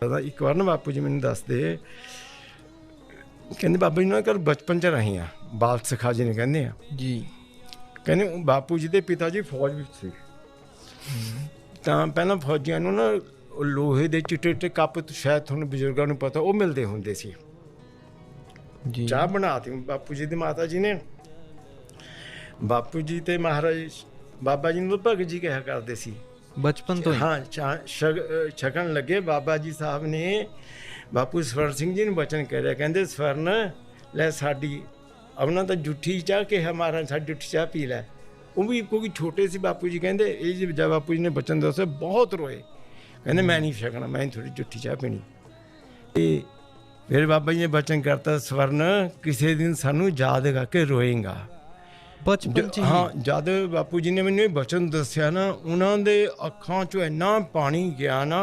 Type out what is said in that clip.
ਤਾਂ ਇੱਕ ਵਾਰ ਨਾ ਬਾਪੂ ਜੀ ਮੈਨੂੰ ਦੱਸਦੇ ਕਹਿੰਦੇ ਬਾਬਾ ਜੀ ਨਾਲ ਘਰ ਬਚਪਨ ਚ ਰਹੇ ਆ ਬਾਲ ਸਿਖਾ ਜੀ ਨੇ ਕਹਿੰਦੇ ਆ। ਜੀ। ਕਹਿੰਦੇ ਬਾਪੂ ਜੀ ਦੇ ਪਿਤਾ ਜੀ ਫੌਜ ਵਿੱਚ ਸੀ। ਤਾਂ ਪਹਿਲਾਂ ਫੌਜੀਆਂ ਨੂੰ ਨਾ ਲੋਹੇ ਦੇ ਚਿੱਟੇ ਚਿੱਟੇ ਕੱਪ ਸ਼ਾਇਦ ਤੁਹਾਨੂੰ ਬਜ਼ੁਰਗਾਂ ਨੂੰ ਪਤਾ ਉਹ ਮਿਲਦੇ ਹੁੰਦੇ ਸੀ। ਜੀ। ਚਾਹ ਬਣਾਤੀ ਬਾਪੂ ਜੀ ਦੀ ਮਾਤਾ ਜੀ ਨੇ। ਬਾਪੂ ਜੀ ਤੇ ਮਹਾਰਾਜ ਬਾਬਾ ਜੀ ਨੂੰ ਭਗਤ ਜੀ ਕਿਹਾ ਕਰਦੇ ਸੀ। ਬਚਪਨ ਤੋਂ ਹੀ ਹਾਂ ਚਾ- ਛਕ- ਛਕਣ ਲੱਗੇ ਬਾਬਾ ਜੀ ਸਾਹਿਬ ਨੇ ਬਾਪੂ ਸਵਰਨ ਸਿੰਘ ਜੀ ਨੂੰ ਬਚਨ ਕਰਿਆ ਕਹਿੰਦੇ ਸਵਰਨ ਲੈ ਸਾਡੀ ਉਹਨਾਂ ਤਾਂ ਜੁੱਠੀ ਚਾਹ ਕੇ ਹਮਾਰਾ ਸਾਡੀ ਜੁੱਠੀ ਚਾਹ ਪੀ ਲੈ ਉਹ ਵੀ ਕੋਈ ਛੋਟੇ ਸੀ ਬਾਪੂ ਜੀ ਕਹਿੰਦੇ ਇਹ ਜੀ ਜਦ ਬਾਪੂ ਜੀ ਨੇ ਬਚਨ ਦੱਸਿਆ ਬਹੁਤ ਰੋਏ ਕਹਿੰਦੇ ਮੈਂ ਨਹੀਂ ਛਕਣਾ ਮੈਂ ਥੋੜੀ ਜੁੱਠੀ ਚਾਹ ਪੀਣੀ ਤੇ ਫਿਰ ਬਾਬਾ ਜੀ ਨੇ ਬਚਨ ਕਰਤਾ ਸਵਰਨ ਕਿਸੇ ਦਿਨ ਸਾਨੂੰ ਯਾਦ ਕਰਕੇ ਰੋਏਗਾ ਬਚਪਨ ਚ ਹੀ ਜਦ ਬਾਪੂ ਜੀ ਨੇ ਮੈਨੂੰ ਇਹ ਬਚਨ ਦੱਸਿਆ ਨਾ ਉਹਨਾਂ ਦੇ ਅੱਖਾਂ 'ਚੋਂ ਇੰਨਾ ਪਾਣੀ ਗਿਆ ਨਾ